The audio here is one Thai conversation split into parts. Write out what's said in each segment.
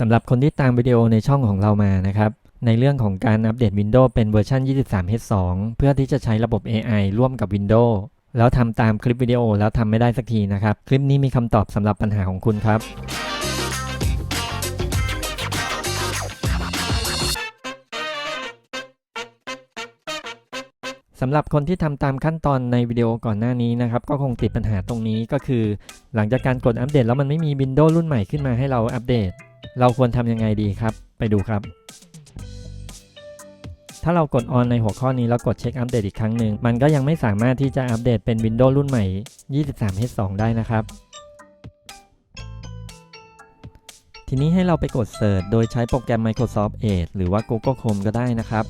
สำหรับคนที่ตามวิดีโอในช่องของเรามานะครับ ในเรื่องของการอัปเดต Windows เป็นเวอร์ชัน 23H2 เพื่อที่จะใช้ระบบ AI ร่วมกับ Windows แล้วทำตามคลิปวิดีโอแล้วทำไม่ได้สักทีนะครับ คลิปนี้มีคำตอบสำหรับปัญหาของคุณครับ สำหรับคนที่ทำตามขั้นตอนในวิดีโอก่อนหน้านี้นะครับ ก็คงติดปัญหาตรงนี้ก็คือ หลังจากการกดอัปเดตแล้วมันไม่มี Windows รุ่นใหม่ขึ้นมาให้เราอัปเดต เราควรทำยังไงดีครับ ไปดูครับ ถ้าเรากดออนในหัวข้อนี้แล้วกดเช็คอัปเดตอีกครั้งหนึ่ง มันก็ยังไม่สามารถที่จะอัปเดตเป็น Windows รุ่นใหม่ 23H2 ได้นะครับ ทีนี้ให้เราไปกด Search โดยใช้โปรแกรม Microsoft Edge หรือว่า Google Chrome ก็ได้นะครับ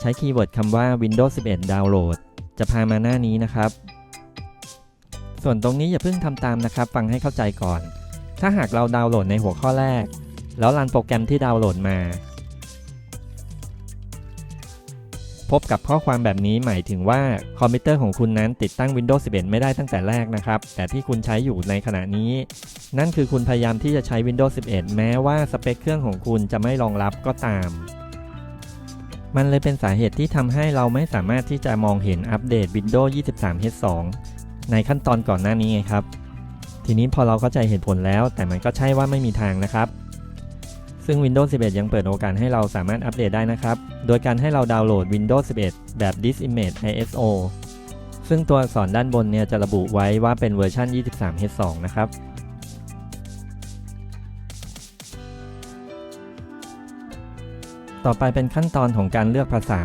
ใช้คีย์เวิร์ดคำว่า Windows 11 Download จะพามาหน้านี้นะครับ ส่วนตรงนี้อย่าเพิ่งทำตามนะครับ ฟังให้เข้าใจก่อน ถ้าหากเราดาวน์โหลดในหัวข้อแรก แล้วรันโปรแกรมที่ดาวน์โหลดมา พบกับข้อความแบบนี้หมายถึงว่าคอมพิวเตอร์ของคุณนั้นติดตั้ง Windows 11 ไม่ได้ตั้งแต่แรกนะครับ แต่ที่คุณใช้อยู่ในขณะนี้ นั่นคือคุณพยายามที่จะใช้ Windows 11 แม้ว่าสเปคเครื่องของคุณจะไม่รองรับก็ตามมันเลยเป็นสาเหตุที่ทำให้เราไม่สามารถที่จะมองเห็นอัปเดต Windows 23H2 ในขั้นตอนก่อนหน้านี้ไงครับ ทีนี้พอเราเข้าใจเหตุผลแล้ว แต่มันก็ใช่ว่าไม่มีทางนะครับ ซึ่ง Windows 11 ยังเปิดโอกาสให้เราสามารถอัปเดตได้นะครับ โดยการให้เราดาวน์โหลด Windows 11 แบบ This Image ISO ซึ่งตัวอักษรด้านบนเนี่ยจะระบุไว้ว่าเป็นเวอร์ชัน 23H2 นะครับ ต่อไปเป็นขั้นตอนของการเลือกภาษา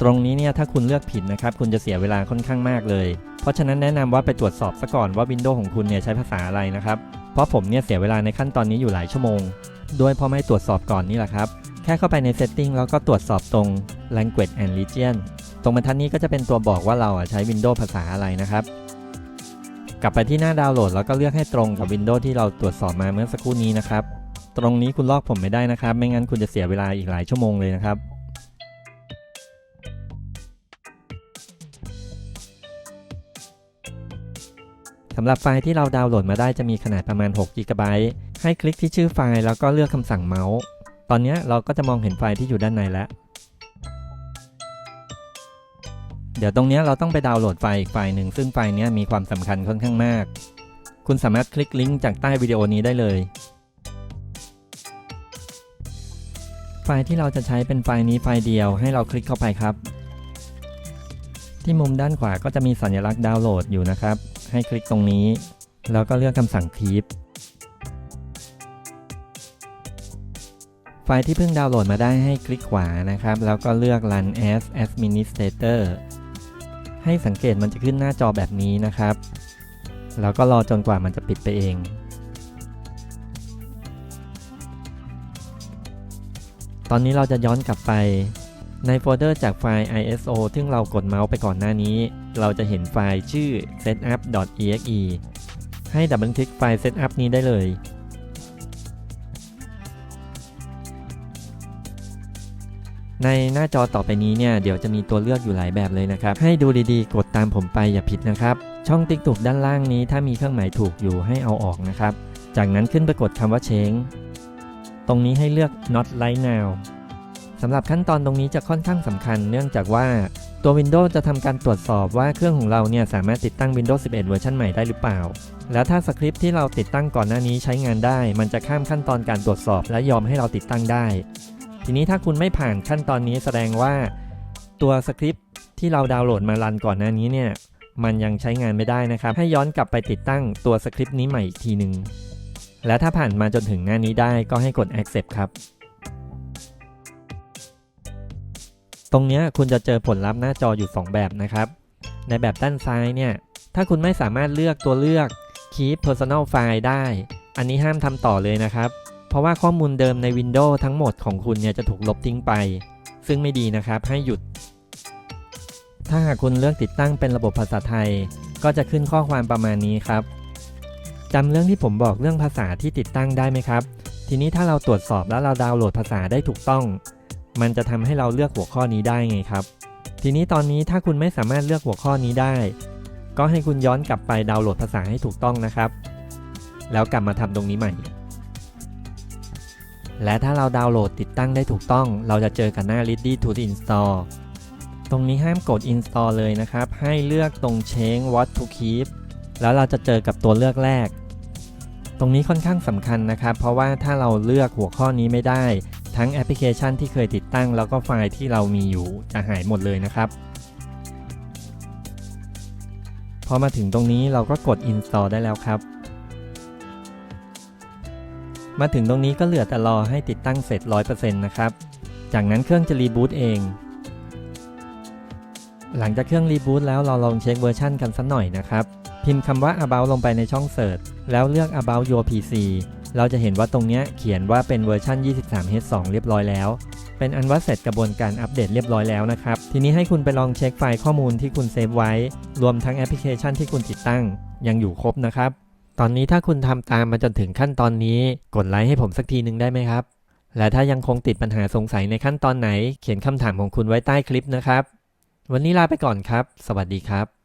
ตรงนี้เนี่ยถ้าคุณเลือกผิดนะครับ คุณจะเสียเวลาค่อนข้างมากเลย เพราะฉะนั้นแนะนำว่าไปตรวจสอบซะก่อนว่า Windows ของคุณเนี่ยใช้ภาษาอะไรนะครับ เพราะผมเนี่ยเสียเวลาในขั้นตอนนี้อยู่หลายชั่วโมง โดยพอไม่ตรวจสอบก่อนนี่แหละครับ แค่เข้าไปใน Setting แล้วก็ตรวจสอบตรง Language and Region ตรงบรรทัดนี้ก็จะเป็นตัวบอกว่าเราใช้ Windows ภาษาอะไรนะครับ กลับไปที่หน้าดาวน์โหลด แล้วก็เลือกให้ตรงกับ Windows ที่เราตรวจสอบมาเมื่อสักครู่นี้นะครับ ตรงนี้คุณลอกผมไม่ได้นะครับ ไม่งั้นคุณจะเสียเวลาอีกหลายชั่วโมงเลยนะครับ สำหรับไฟล์ที่เราดาวน์โหลดมาได้จะมีขนาดประมาณ 6 g b ให้คลิกที่ชื่อไฟล์แล้วก็เลือกคำสั่งเมาส์ ตอนนี้เราก็จะมองเห็นไฟล์ที่อยู่ด้านในแล้ว เดี๋ยวตรงนี้เราต้องไปดาวน์โหลดไฟล์อีกไฟล์หนึ่งซึ่งไฟล์นี้มีความสำคัญค่อนข้างมาก คุณสามารถคลิกลิงก์จากใต้วิดีโอนี้ได้เลย ไฟล์ที่เราจะใช้เป็นไฟล์นี้ไฟล์เดียวให้เราคลิกเข้าไปครับ ที่มุมด้านขวาก็จะมีสัญลักษณ์ดาวน์โหลดอยู่นะครับ ให้คลิกตรงนี้ แล้วก็เลือกคำสั่ง keep ไฟล์ที่เพิ่งดาวน์โหลดมาได้ให้คลิกขวานะครับ แล้วก็เลือก run as administrator ให้สังเกตมันจะขึ้นหน้าจอแบบนี้นะครับ แล้วก็รอจนกว่ามันจะปิดไปเองตอนนี้เราจะย้อนกลับไป ในโฟลเดอร์จากไฟล์ ISO ซึ่งเรากดเมาส์ไปก่อนหน้านี้ เราจะเห็นไฟล์ชื่อ setup.exe ให้ดับเบิลคลิกไฟล์ setup นี้ได้เลย ในหน้าจอต่อไปนี้เนี่ย เดี๋ยวจะมีตัวเลือกอยู่หลายแบบเลยนะครับ ให้ดูดีๆ กดตามผมไปอย่าผิดนะครับ ช่องติ๊กถูกด้านล่างนี้ถ้ามีเครื่องหมายถูกอยู่ให้เอาออกนะครับ จากนั้นขึ้นไปกดคำว่า change ตรงนี้ให้เลือก not right now สำหรับขั้นตอนตรงนี้จะค่อนข้างสำคัญเนื่องจากว่าตัว Windows จะทำการตรวจสอบว่าเครื่องของเราเนี่ยสามารถติดตั้ง Windows 11 เวอร์ชันใหม่ได้หรือเปล่า แล้วถ้าสคริปต์ที่เราติดตั้งก่อนหน้านี้ใช้งานได้ มันจะข้ามขั้นตอนการตรวจสอบและยอมให้เราติดตั้งได้ ทีนี้ถ้าคุณไม่ผ่านขั้นตอนนี้แสดงว่า ตัวสคริปต์ที่เราดาวน์โหลดมารันก่อนหน้านี้เนี่ยมันยังใช้งานไม่ได้นะครับ ให้ย้อนกลับไปติดตั้งตัวสคริปต์นี้ใหม่อีกทีหนึ่งและถ้าผ่านมาจนถึงหน้านี้ได้ก็ให้กด accept ครับ ตรงนี้คุณจะเจอผลลัพธ์หน้าจออยู่ 2 แบบนะครับ ในแบบด้านซ้ายเนี่ย ถ้าคุณไม่สามารถเลือกตัวเลือก Keep Personal File ได้ อันนี้ห้ามทำต่อเลยนะครับ เพราะว่าข้อมูลเดิมใน Windows ทั้งหมดของคุณเนี่ยจะถูกลบทิ้งไป ซึ่งไม่ดีนะครับ ให้หยุด ถ้าหากคุณเลือกติดตั้งเป็นระบบภาษาไทย ก็จะขึ้นข้อความประมาณนี้ครับจำเรื่องที่ผมบอกเรื่องภาษาที่ติดตั้งได้ไหมครับ ทีนี้ถ้าเราตรวจสอบแล้วเราดาวน์โหลดภาษาได้ถูกต้อง มันจะทำให้เราเลือกหัวข้อนี้ได้ไงครับ ทีนี้ตอนนี้ถ้าคุณไม่สามารถเลือกหัวข้อนี้ได้ ก็ให้คุณย้อนกลับไปดาวน์โหลดภาษาให้ถูกต้องนะครับ แล้วกลับมาทำตรงนี้ใหม่ และถ้าเราดาวน์โหลดติดตั้งได้ถูกต้อง เราจะเจอกับหน้า ready to install ตรงนี้ห้ามกด install เลยนะครับ ให้เลือกตรง change what to keep แล้วเราจะเจอกับตัวเลือกแรก ตรงนี้ค่อนข้างสำคัญนะครับ เพราะว่าถ้าเราเลือกหัวข้อนี้ไม่ได้ ทั้งแอปพลิเคชันที่เคยติดตั้ง แล้วก็ไฟล์ที่เรามีอยู่จะหายหมดเลยนะครับ พอมาถึงตรงนี้เราก็กด install ได้แล้วครับ มาถึงตรงนี้ก็เหลือแต่รอให้ติดตั้งเสร็จ 100%นะครับ จากนั้นเครื่องจะรีบูตเอง หลังจากเครื่องรีบูตแล้วเราลองเช็คเวอร์ชันกันสักหน่อยนะครับ พิมพ์คำว่า about ลงไปในช่อง search แล้วเลือก about your PC เราจะเห็นว่าตรงนี้เขียนว่าเป็นเวอร์ชัน 23H2 เรียบร้อยแล้ว เป็นอันว่าเสร็จกระบวนการอัปเดตเรียบร้อยแล้วนะครับ ทีนี้ให้คุณไปลองเช็คไฟล์ข้อมูลที่คุณเซฟไว้ รวมทั้งแอปพลิเคชันที่คุณติดตั้ง ยังอยู่ครบนะครับ ตอนนี้ถ้าคุณทำตามมาจนถึงขั้นตอนนี้ กดไลค์ให้ผมสักทีหนึ่งได้ไหมครับ และถ้ายังคงติดปัญหาสงสัยในขั้นตอนไหน เขียนคำถามของคุณไว้ใต้คลิปนะครับ วันนี้ลาไปก่อนครับ สวัสดีครับ